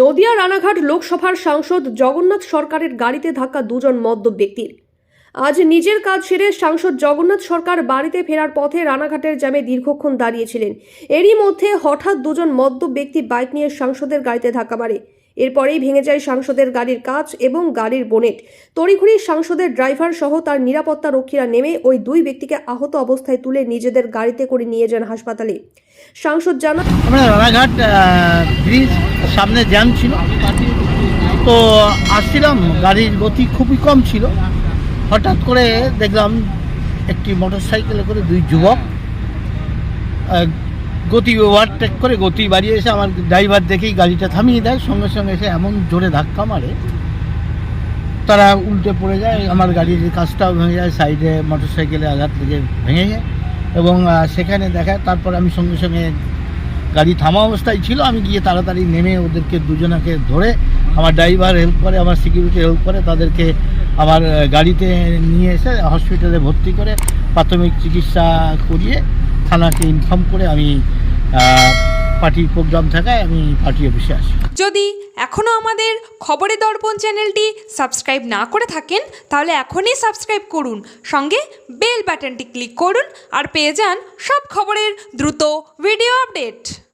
নদিয়া রানাঘাট লোকসভার সাংসদ জগন্নাথ সরকারের গাড়িতে ধাক্কা দুজন মদ্যপ ব্যক্তির। আজ নিজের কাজ সেরে সাংসদ জগন্নাথ সরকার বাড়িতে ফেরার পথে রানাঘাটের জ্যামে দীর্ঘক্ষণ দাঁড়িয়েছিলেন। এরই মধ্যে হঠাৎ দুজন মদ্যপ ব্যক্তি বাইক নিয়ে সাংসদের গাড়িতে ধাক্কা মারে। এরপরেই ভেঙে যায় সাংসদের গাড়ির কাচ এবং গাড়ির বোনেট। তড়িঘড়ি সাংসদের ড্রাইভার সহ তার নিরাপত্তা রক্ষীরা নেমে ওই দুই ব্যক্তিকে আহত অবস্থায় তুলে নিজেদের গাড়িতে করে নিয়ে যান হাসপাতালে। সাংসদ জানান আমরা রানাঘাট ব্রিজ সামনে জ্যাম ছিল। তো আসছিলাম, গাড়ির গতি খুবই কম ছিল। হঠাৎ করে দেখলাম একটি মোটর সাইকেলে করে দুই যুবক গতি ওভারটেক করে গতি বাড়িয়ে এসে আমার ড্রাইভার দেখেই গাড়িটা থামিয়ে দেয়। সঙ্গে সঙ্গে এসে এমন জোরে ধাক্কা মারে, তারা উল্টে পড়ে যায়। আমার গাড়ির কাজটাও ভেঙে যায়, সাইডে মোটর সাইকেলে আঘাত লেগে ভেঙে যায় এবং সেখানে দেখা, তারপর আমি সঙ্গে সঙ্গে গাড়ি থামা অবস্থায় ছিল। আমি গিয়ে তাড়াতাড়ি নেমে ওদেরকে দুজনাকে ধরে আমার ড্রাইভার হেল্প করে, আমার সিকিউরিটি হেল্প করে, তাদেরকে আমার গাড়িতে নিয়ে এসে হসপিটালে ভর্তি করে প্রাথমিক চিকিৎসা করিয়ে থানাকে ইনফর্ম করে আমি পার্টির প্রোগ্রাম থাকায় আমি পার্টি অফিসে আসি। যদি এখনও আমাদের খবরে দর্পণ চ্যানেলটি সাবস্ক্রাইব না করে থাকেন, তাহলে এখনই সাবস্ক্রাইব করুন। সঙ্গে বেল বাটনটি ক্লিক করুন আর পেয়ে যান সব খবরের দ্রুত ভিডিও আপডেট